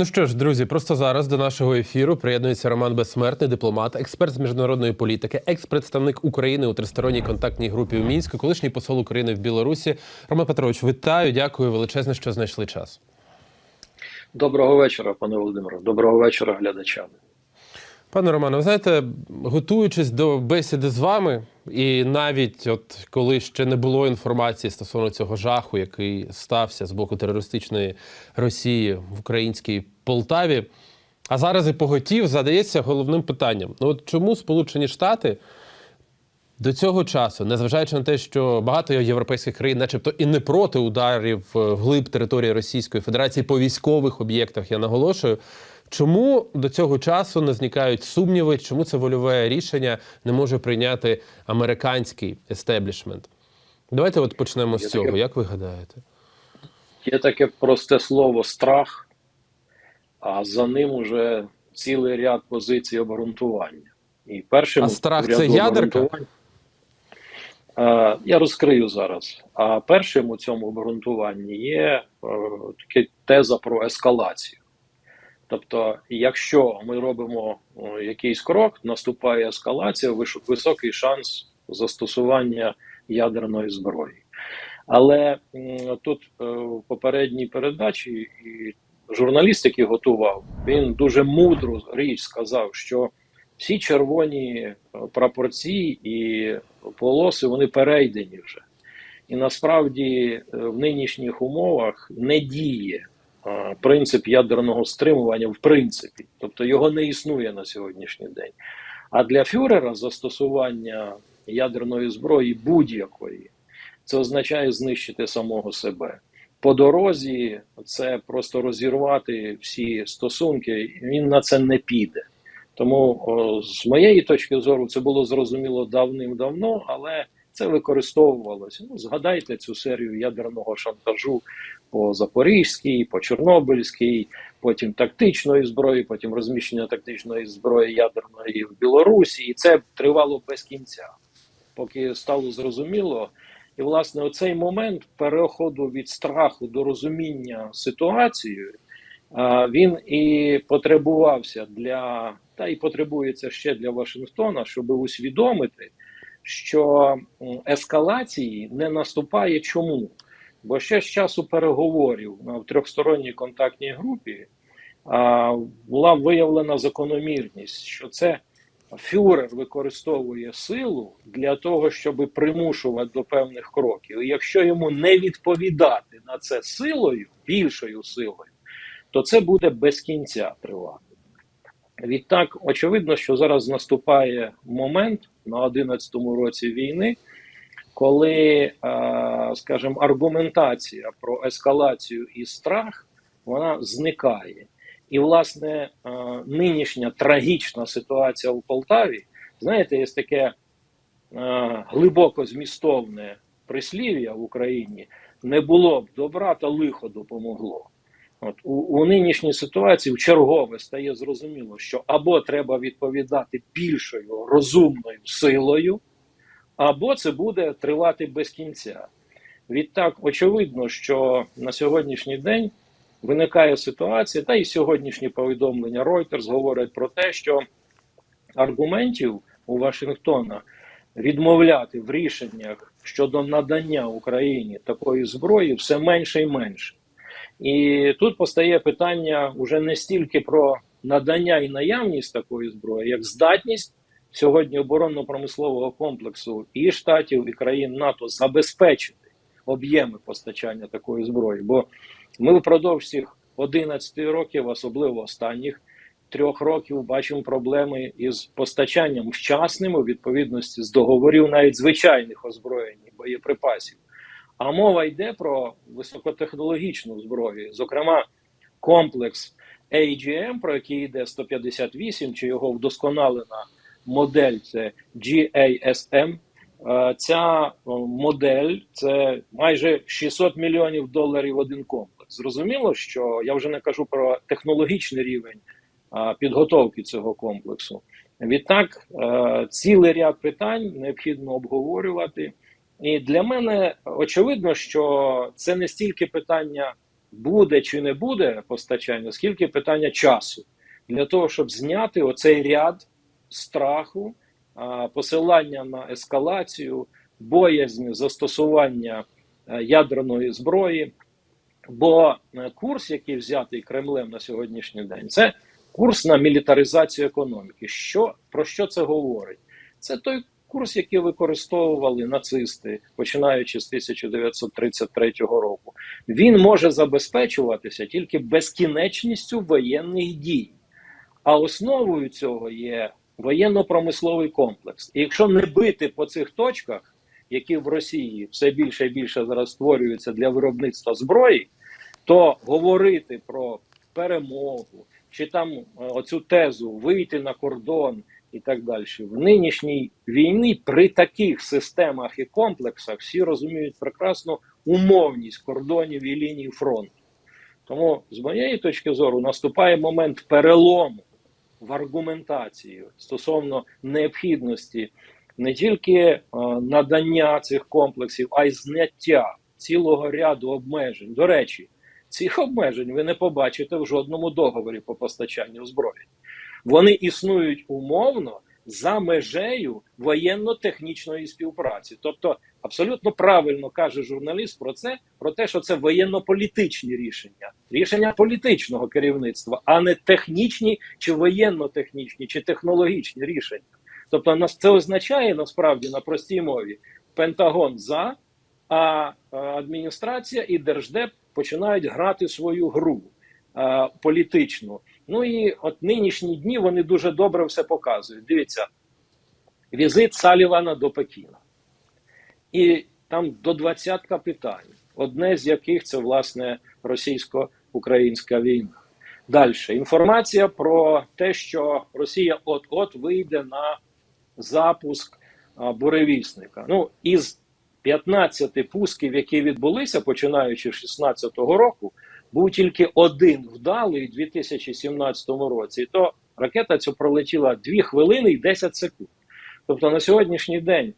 Ну що ж, друзі, просто зараз до нашого ефіру приєднується Роман Безсмертний, дипломат, експерт з міжнародної політики, екс-представник України у тристоронній контактній групі у Мінську, колишній посол України в Білорусі. Роман Петрович, вітаю, дякую величезне, що знайшли час. Доброго вечора, пане Володимире. Доброго вечора, глядачам. Пане Романе, ви знаєте, готуючись до бесіди з вами, і навіть от коли ще не було інформації стосовно цього жаху, який стався з боку терористичної Росії в українській Полтаві, а зараз і поготів, задається головним питанням: ну от чому Сполучені Штати до цього часу, незважаючи на те, що багато європейських країн, начебто, і не проти ударів е, вглиб території Російської Федерації по військових об'єктах, я наголошую. Чому до цього часу не зникають сумніви? Чому це вольове рішення не може прийняти американський естеблішмент? Давайте от почнемо з цього. таке- Як ви гадаєте? Є таке просте слово страх, а за ним уже цілий ряд позицій обґрунтування. І першим А страх це ядерка? Е, Я розкрию зараз. А першим у цьому обґрунтуванні є е, таке теза про ескалацію. Тобто, якщо ми робимо якийсь крок, наступає ескалація, високий шанс застосування ядерної зброї. Але тут е, в попередній передачі і журналіст, який готував, він дуже мудру річ сказав, що всі червоні е, прапорці і полоси вони перейдені вже. І насправді е, в нинішніх умовах не діє е, принцип ядерного стримування в принципі, тобто його не існує на сьогоднішній день. А для фюрера застосування ядерної зброї будь-якої це означає знищити самого себе. По дорозі це просто розірвати всі стосунки. Він на це не піде. Тому, з моєї точки зору, це було зрозуміло давним-давно, але це використовувалося. Ну, згадайте цю серію ядерного шантажу по Запорізькій, по Чорнобильській, потім тактичної зброї, потім розміщення тактичної зброї ядерної в Білорусі, і це тривало без кінця, поки стало зрозуміло. І, власне, оцей момент переходу від страху до розуміння ситуації, а, він і потребувався для, та і потребується ще для Вашингтона, щоб усвідомити, що ескалації не наступає чому? Бо ще з часу переговорів в трьохсторонній контактній групі була виявлена закономірність, що це фюрер використовує силу для того, щоб примушувати до певних кроків. І якщо йому не відповідати на це силою, більшою силою, то це буде без кінця тривати. Відтак, очевидно, що зараз наступає момент на 11-му році війни, коли, е, скажімо, аргументація про ескалацію і страх вона зникає. І, власне, е, нинішня трагічна ситуація у Полтаві, знаєте, є таке е, глибоко змістовне прислів'я в Україні: не було б добра, та лихо допомогло. От у, у нинішній ситуації в чергове стає зрозуміло, що або треба відповідати більшою розумною силою, або це буде тривати без кінця. Відтак, очевидно, що на сьогоднішній день виникає ситуація, та і сьогоднішні повідомлення Reuters говорять про те, що аргументів у Вашингтона відмовляти в рішеннях щодо надання Україні такої зброї все менше і менше. І тут постає питання вже не стільки про надання і наявність такої зброї, як здатність сьогодні оборонно-промислового комплексу і штатів, і країн НАТО забезпечити об'єми постачання такої зброї. Бо ми впродовж цих 11 років, особливо останніх трьох років, бачимо проблеми із постачанням вчасним у відповідності з договорів навіть звичайних озброєнь боєприпасів. А мова йде про високотехнологічну зброю, зокрема, комплекс AGM, про який йде 158, чи його вдосконалена модель це GASM. Е, Ця модель це майже 600 мільйонів доларів один комплекс. Зрозуміло, що я вже не кажу про технологічний рівень підготовки цього комплексу. Відтак, е, цілий ряд питань необхідно обговорювати. І для мене очевидно, що це не стільки питання буде чи не буде постачання, скільки питання часу для того, щоб зняти оцей ряд страху, посилання на ескалацію, боязнь застосування е, ядерної зброї. Бо е, курс, який взятий Кремлем на сьогоднішній день, це курс на мілітаризацію економіки. Що про що це говорить? Це той курс, який використовували нацисти, починаючи з 1933 року. Він може забезпечуватися тільки безкінечністю воєнних дій. А основою цього є воєнно-промисловий комплекс. І якщо не бити по цих точках, які в Росії все більше і більше зараз створюються для виробництва зброї, то говорити про перемогу чи там е, оцю тезу вийти на кордон і так далі в нинішній війні при таких системах і комплексах всі розуміють прекрасно умовність кордонів і ліній фронту. Тому, з моєї точки зору, наступає момент перелому в аргументації стосовно необхідності не тільки е, надання цих комплексів, а й зняття цілого ряду обмежень. До речі, цих обмежень ви не побачите в жодному договорі по постачанню зброї. Вони існують умовно за межею воєнно-технічної співпраці. Тобто, абсолютно правильно каже журналіст про це, про те, що це воєнно-політичні рішення, рішення політичного керівництва, а не технічні чи воєнно-технічні чи технологічні рішення. Тобто, нас це означає насправді на простій мові Пентагон за, а адміністрація і держдеп починають грати свою гру е, політичну. Ну і от нинішні дні вони дуже добре все показують. Дивіться, візит Салівана до Пекіна. І там до двадцятка питань, одне з яких це власне російсько-українська війна. Далі інформація про те, що Росія от-от вийде на запуск буревісника. Ну, із 15 пусків, які відбулися, починаючи з 16 року, був тільки один вдалий у 2017 році. І то ракета ця пролетіла 2 хвилини і 10 секунд. Тобто на сьогоднішній день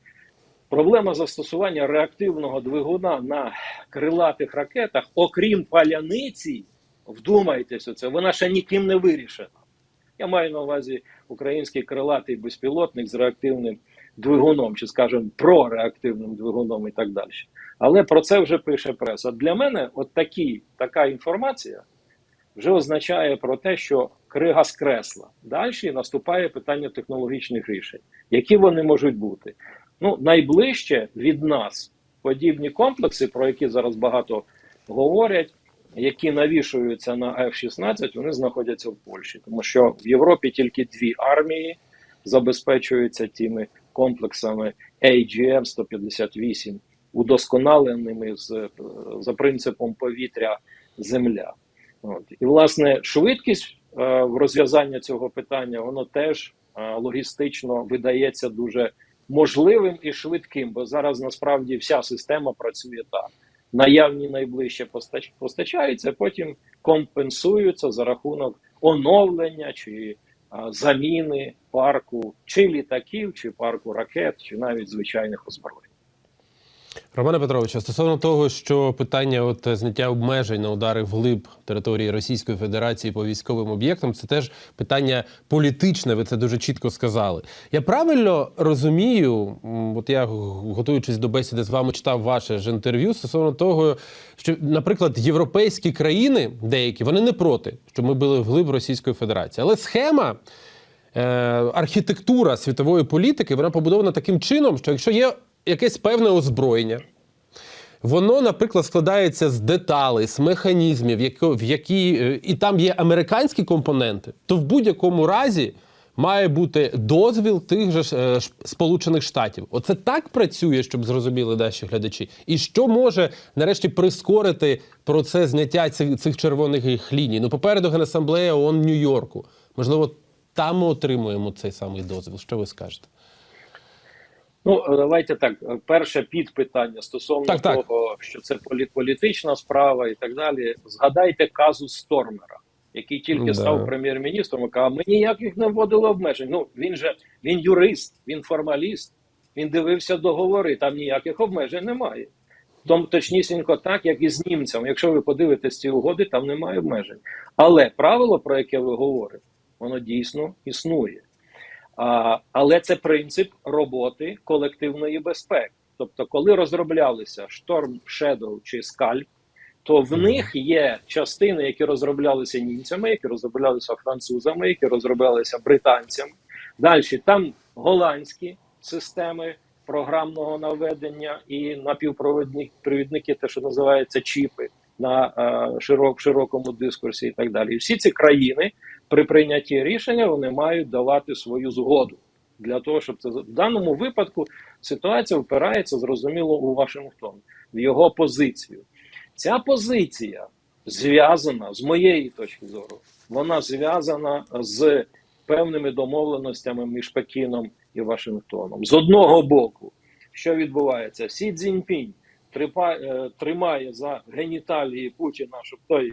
проблема застосування реактивного двигуна на крилатих ракетах, окрім паляниці, вдумайтесь у це, вона ще ніким не вирішена. Я маю на увазі український крилатий безпілотник з реактивним двигуном, чи, скажімо, прореактивним двигуном і так далі. Але про це вже пише преса. Для мене от такі, така інформація вже означає про те, що крига скресла. Далі наступає питання технологічних рішень. Які вони можуть бути? Ну, найближче від нас подібні комплекси, про які зараз багато говорять, які навішуються на F-16, вони знаходяться в Польщі, тому що в Європі тільки дві армії забезпечуються тими комплексами AGM-158, удосконаленими з, за принципом повітря-земля. От. І, власне, швидкість е, розв'язання цього питання, воно теж е, логістично видається дуже можливим і швидким, бо зараз насправді вся система працює так. Наявні найближче постач, постачаються, потім компенсуються за рахунок оновлення чи а, заміни парку чи літаків, чи парку ракет, чи навіть звичайних озброєнь. Романе Петровичу, стосовно того, що питання от зняття обмежень на удари вглиб території Російської Федерації по військовим об'єктам, це теж питання політичне. Ви це дуже чітко сказали. Я правильно розумію, от я готуючись до бесіди з вами, читав ваше ж інтерв'ю стосовно того, що, наприклад, європейські країни, деякі, вони не проти, щоб ми були вглиб Російської Федерації, але схема. Е, архітектура світової політики вона побудована таким чином, що якщо є якесь певне озброєння, воно, наприклад, складається з деталей, з механізмів, в які е, і там є американські компоненти, то в будь-якому разі має бути дозвіл тих же е, Сполучених Штатів. Оце так працює, щоб зрозуміли наші глядачі. І що може нарешті прискорити процес зняття цих, цих червоних ліній? Ну, попереду Генасамблея ООН Нью-Йорку. Можливо, там ми отримуємо цей самий дозвіл. Що ви скажете? Ну, давайте так. Перше підпитання стосовно Так, так. того, що це політична справа і так далі. Згадайте казус Стормера, який тільки Да. став прем'єр-міністром, казав, ми ніяких не вводили обмежень. Ну він же він юрист, він формаліст, він дивився договори, там ніяких обмежень немає. Тому точнісінько так, як і з німцями. Якщо ви подивитесь ці угоди, там немає обмежень. Але правило, про яке ви говорите, воно дійсно існує. А, але це принцип роботи колективної безпеки. Тобто, коли розроблялися Storm Shadow чи Scalp, то в них є частини, які розроблялися німцями, які розроблялися французами, які розроблялися британцями. Далі там голландські системи програмного наведення і напівпровідники, те, що називається чіпи на е, широк, широкому дискурсі, і так далі. Всі ці країни при прийнятті рішення вони мають давати свою згоду для того, щоб це в даному випадку ситуація впирається зрозуміло у Вашингтон, в його позицію. Ця позиція зв'язана з моєї точки зору, вона зв'язана з певними домовленостями між Пекіном і Вашингтоном. З одного боку, що відбувається, Сі Цзіньпінь тримає за геніталії Путіна, щоб той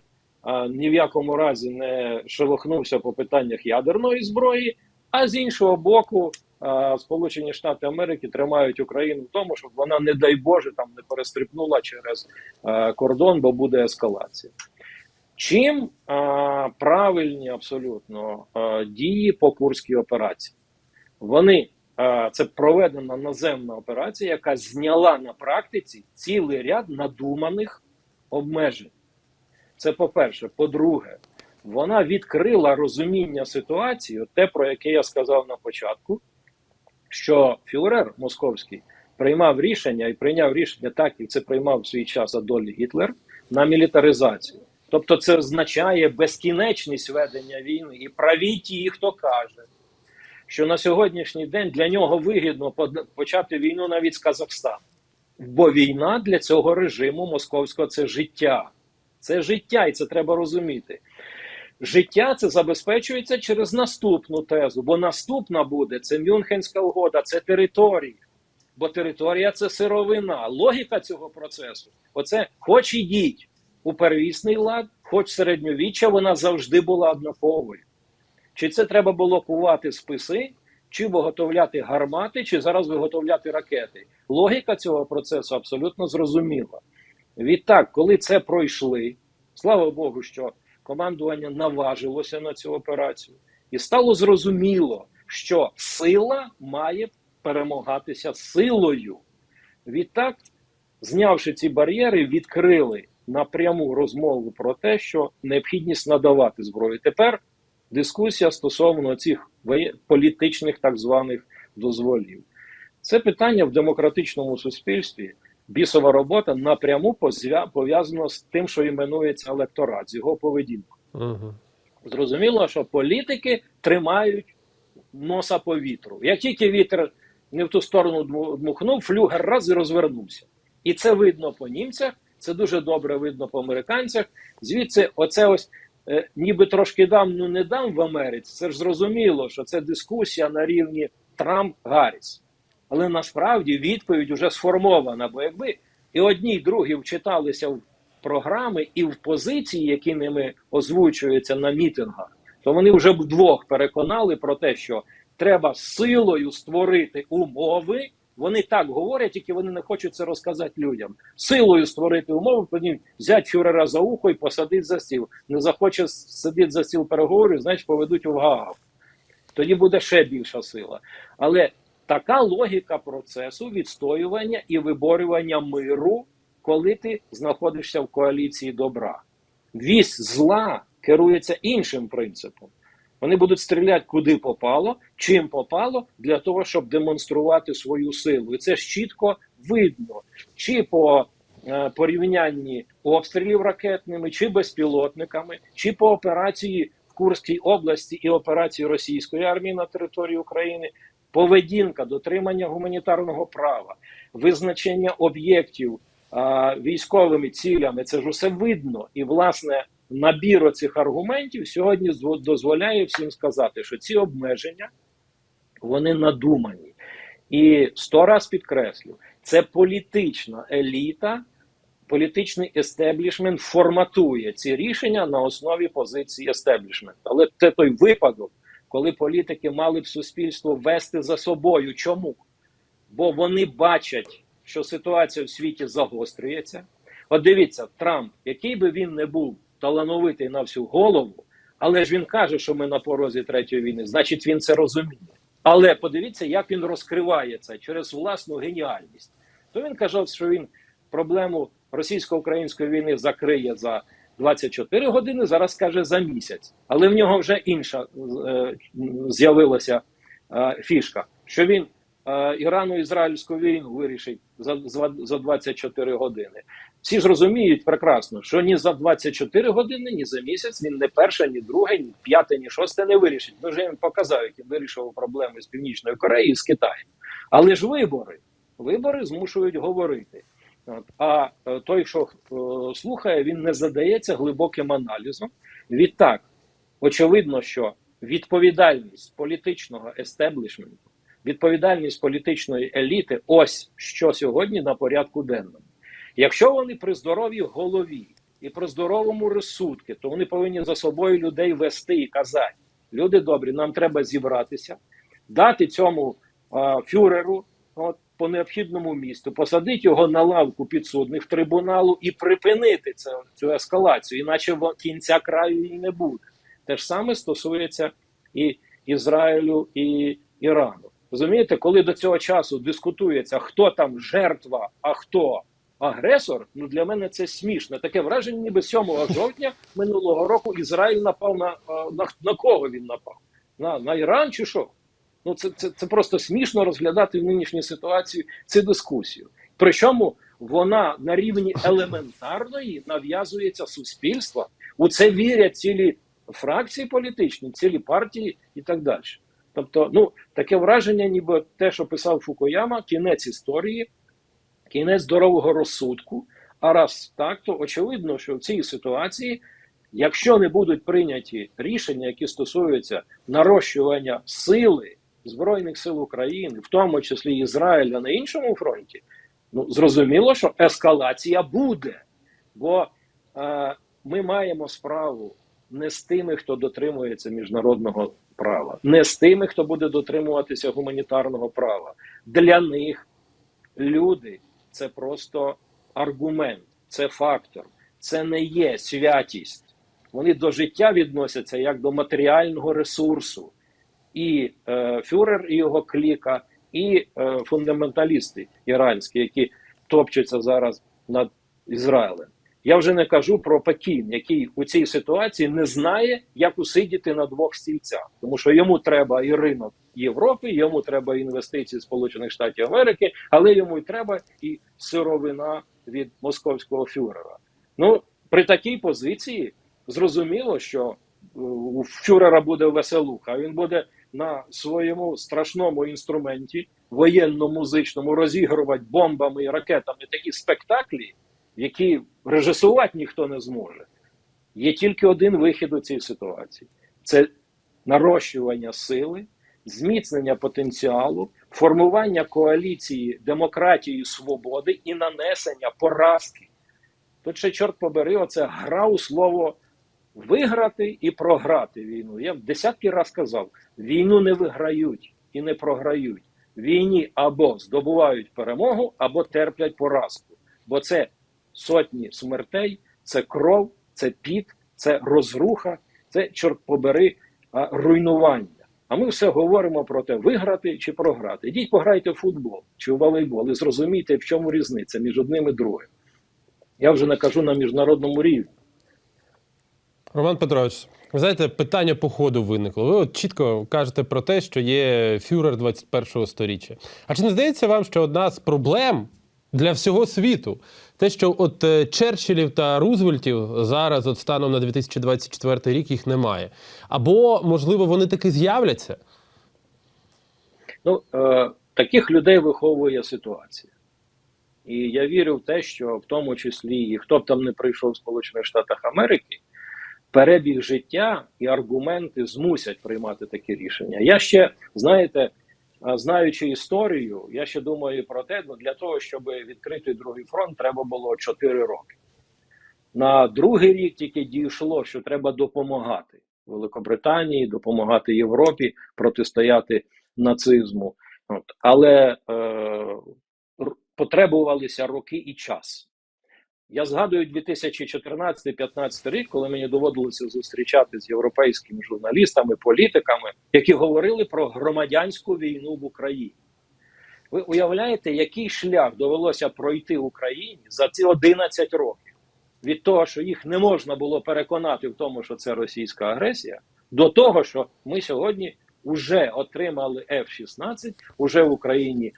ні в якому разі не шелохнувся по питаннях ядерної зброї. А з іншого боку, Сполучені Штати Америки тримають Україну в тому, щоб вона, не дай Боже, там не перестрибнула через кордон, бо буде ескалація. Чим правильні абсолютно дії по курській операції? Вони це проведена наземна операція, яка зняла на практиці цілий ряд надуманих обмежень. Це по-перше. По-друге, вона відкрила розуміння ситуації, те, про яке я сказав на початку, що фюрер московський приймав рішення і прийняв рішення так, як це приймав в свій час Адольф Гітлер на мілітаризацію. Тобто, це означає безкінечність ведення війни і праві ті, хто каже, що на сьогоднішній день для нього вигідно почати війну навіть з Казахстану. Бо війна для цього режиму московського це життя. Це життя, і це треба розуміти. Життя це забезпечується через наступну тезу, бо наступна буде це Мюнхенська угода, це територія. Бо територія це сировина. Логіка цього процесу. Оце хоч ідіть у первісний лад, хоч середньовіччя, вона завжди була однаковою. Чи це треба було кувати списи, чи виготовляти гармати, чи зараз виготовляти ракети? Логіка цього процесу абсолютно зрозуміла. Відтак, коли це пройшли, слава Богу, що командування наважилося на цю операцію, і стало зрозуміло, що сила має перемагатися силою. Відтак, знявши ці бар'єри, відкрили напряму розмову про те, що необхідність надавати зброю. Тепер дискусія стосовно цих політичних так званих дозволів. Це питання в демократичному суспільстві. Бісова робота напряму пов'язана з тим, що іменується електорат, з його поведінкою. Угу. Зрозуміло, що політики тримають носа по вітру. Як тільки вітер не в ту сторону дмухнув, флюгер раз і розвернувся. І це видно по німцях, це дуже добре видно по американцях. Звідси, оце ось ніби трошки дам, ну не дам в Америці. Це ж зрозуміло, що це дискусія на рівні Трамп-Гарріс. Але насправді відповідь вже сформована. Бо якби і одні, і другі вчиталися в програми і в позиції, які ними озвучуються на мітингах, то вони вже вдвох переконали про те, що треба силою створити умови. Вони так говорять, тільки вони не хочуть це розказати людям. Силою створити умови, потім взяти фюрера за ухо і посадити за стіл. Не захоче сидіти за стіл переговорів, значить поведуть у Гаагу. Тоді буде ще більша сила. Але така логіка процесу відстоювання і виборювання миру, коли ти знаходишся в коаліції добра. Вісь зла керується іншим принципом. Вони будуть стріляти куди попало, чим попало, для того, щоб демонструвати свою силу. І це ж чітко видно, чи по е, порівнянні обстрілів ракетними, чи безпілотниками, чи по операції в Курській області і операції російської армії на території України. Поведінка дотримання гуманітарного права, визначення об'єктів військовими цілями це ж усе видно. І власне набір цих аргументів сьогодні дозволяє всім сказати, що ці обмеження вони надумані. І сто раз підкреслю, це політична еліта, політичний естеблішмент форматує ці рішення на основі позиції естеблішменту. Але це той випадок, коли політики мали б суспільство вести за собою. Чому? Бо вони бачать, що ситуація в світі загострюється. От дивіться, Трамп, який би він не був талановитий на всю голову, але ж він каже, що ми на порозі третьої війни, значить він це розуміє. Але подивіться, як він розкриває це через власну геніальність. То він казав, що він проблему російсько-української війни закриє за 24 години, зараз каже за місяць. Але в нього вже інша е, з'явилася е, фішка, що він Ірано-Ізраїльську війну вирішить за, за, за 24 години. Всі ж розуміють прекрасно, що ні за 24 години, ні за місяць він не перше, ні друге, ні п'яте, ні шосте не вирішить. Ми вже їм показав, як він вирішив проблеми з Північною Кореєю і з Китаєм. Але ж вибори, вибори змушують говорити. От. А е, той, що е, слухає, він не задається глибоким аналізом. Відтак, очевидно, що відповідальність політичного естеблішменту, відповідальність політичної еліти ось що сьогодні на порядку денному. Якщо вони при здоровій голові і при здоровому розсудки, то вони повинні за собою людей вести і казати: люди добрі, нам треба зібратися, дати цьому а, фюреру от, по необхідному місту, посадити його на лавку підсудних трибуналу і припинити це, цю ескалацію, іначе кінця краю і не буде. Те ж саме стосується і Ізраїлю, і Ірану. Розумієте, коли до цього часу дискутується, хто там жертва, а хто агресор, ну для мене це смішно. Таке враження, ніби 7 жовтня минулого року Ізраїль напав на, на, на кого він напав? На, на Іран чи що? Ну це, це, це просто смішно розглядати в нинішній ситуації цю дискусію. Причому вона на рівні елементарної нав'язується суспільства. У це вірять цілі фракції політичні, цілі партії і так далі. Тобто, ну таке враження, ніби те, що писав Фукуяма, кінець історії, кінець здорового розсудку. А раз так, то очевидно, що в цій ситуації, якщо не будуть прийняті рішення, які стосуються нарощування сили Збройних сил України, в тому числі Ізраїля на іншому фронті, ну зрозуміло, що ескалація буде. Бо е, ми маємо справу не з тими, хто дотримується міжнародного права, не з тими, хто буде дотримуватися гуманітарного права. Для них люди це просто аргумент, це фактор, це не є святість. Вони до життя відносяться як до матеріального ресурсу. І е, Фюрер і його кліка, і е, фундаменталісти іранські, які топчуться зараз над Ізраїлем. Я вже не кажу про Пекін, який у цій ситуації не знає, як усидіти на двох стільцях, тому що йому треба і ринок Європи, йому треба інвестиції Сполучених Штатів Америки, але йому й треба і сировина від московського фюрера. Ну при такій позиції зрозуміло, що е, у фюрера буде веселуха. Він буде на своєму страшному інструменті воєнно-музичному розігрувати бомбами і ракетами такі спектаклі, які режисувати ніхто не зможе. Є тільки один вихід у цій ситуації: це нарощування сили, зміцнення потенціалу, формування коаліції демократії свободи і нанесення поразки. Тут ще, чорт побери, оце гра у слово виграти і програти війну. Я десятки разів казав: війну не виграють і не програють. Війні або здобувають перемогу, або терплять поразку. Бо це сотні смертей, це кров, це піт, це розруха, це, чорт побери, руйнування. А ми все говоримо про те, виграти чи програти. Ідіть пограйте в футбол чи в волейбол і зрозумійте, в чому різниця між одним і другим. Я вже не кажу на міжнародному рівні. Роман Петрович, ви знаєте, питання по ходу виникло. Ви от чітко кажете про те, що є фюрер 21-го сторіччя. А чи не здається вам, що одна з проблем для всього світу те, що от е, Черчиллів та Рузвельтів зараз, от станом на 2024 рік, їх немає? Або, можливо, вони таки з'являться? Ну, е, таких людей виховує ситуація. І я вірю в те, що в тому числі, і хто б там не прийшов в Сполучених Штатах Америки, перебіг життя і аргументи змусять приймати такі рішення. Я ще, знаєте, знаючи історію, я ще думаю про те, ну, для того, щоб відкрити другий фронт, треба було 4 роки. На другий рік тільки дійшло, що треба допомагати Великобританії, допомагати Європі протистояти нацизму. От. Але е, потребувалися роки і час. Я згадую 2014-15 рік, коли мені доводилося зустрічати з європейськими журналістами, політиками, які говорили про громадянську війну в Україні. Ви уявляєте, який шлях довелося пройти Україні за ці 11 років від того, що їх не можна було переконати в тому, що це російська агресія, до того, що ми сьогодні вже отримали F-16, уже в Україні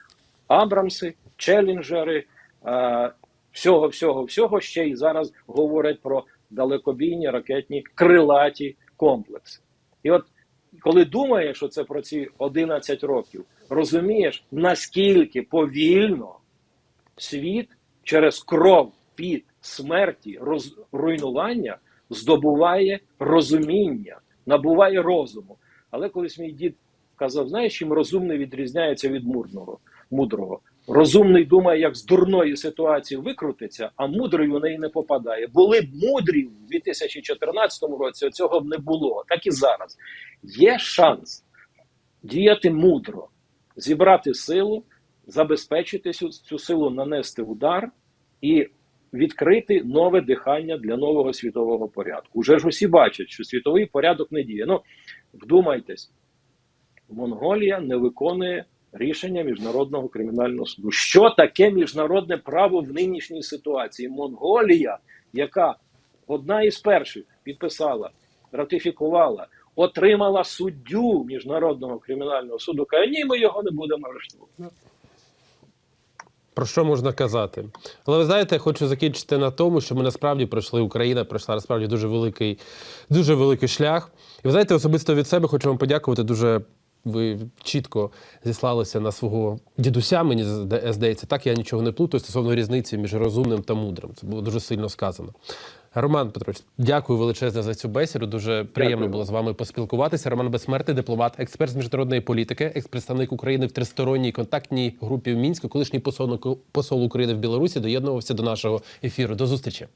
Абрамси, Челленджери, е, всього, всього, всього ще й зараз говорять про далекобійні ракетні крилаті комплекси. І от коли думаєш, що це про ці 11 років, розумієш, наскільки повільно світ через кров, під смерті, роз, руйнування здобуває розуміння, набуває розуму. Але колись мій дід казав: знаєш, чим розумний відрізняється від мудрого. мудрого. Розумний думає, як з дурної ситуації викрутиться, а мудрий у неї не попадає. Були б мудрі в 2014 році, цього б не було. Так і зараз. Є шанс діяти мудро, зібрати силу, забезпечити цю, цю силу, нанести удар і відкрити нове дихання для нового світового порядку. Уже ж усі бачать, що світовий порядок не діє. Ну, вдумайтесь, Монголія не виконує рішення міжнародного кримінального суду. Що таке міжнародне право в нинішній ситуації? Монголія, яка одна із перших підписала, ратифікувала, отримала суддю міжнародного кримінального суду, каже, ні, ми його не будемо арештувати. Про що можна казати? Але ви знаєте, я хочу закінчити на тому, що ми насправді пройшли Україна, пройшла насправді дуже великий, дуже великий шлях. І ви знаєте, особисто від себе хочу вам подякувати. Дуже ви чітко зіслалися на свого дідуся. Мені зда- здається, так я нічого не плутаю стосовно різниці між розумним та мудрим. Це було дуже сильно сказано. Роман Петрович, дякую величезне за цю бесіду. Дуже приємно Дякую. було з вами поспілкуватися. Роман Безсмертний, дипломат, експерт з міжнародної політики, експредставник України в тристоронній контактній групі в Мінську, колишній посол, посол України в Білорусі доєднувався до нашого ефіру. До зустрічі.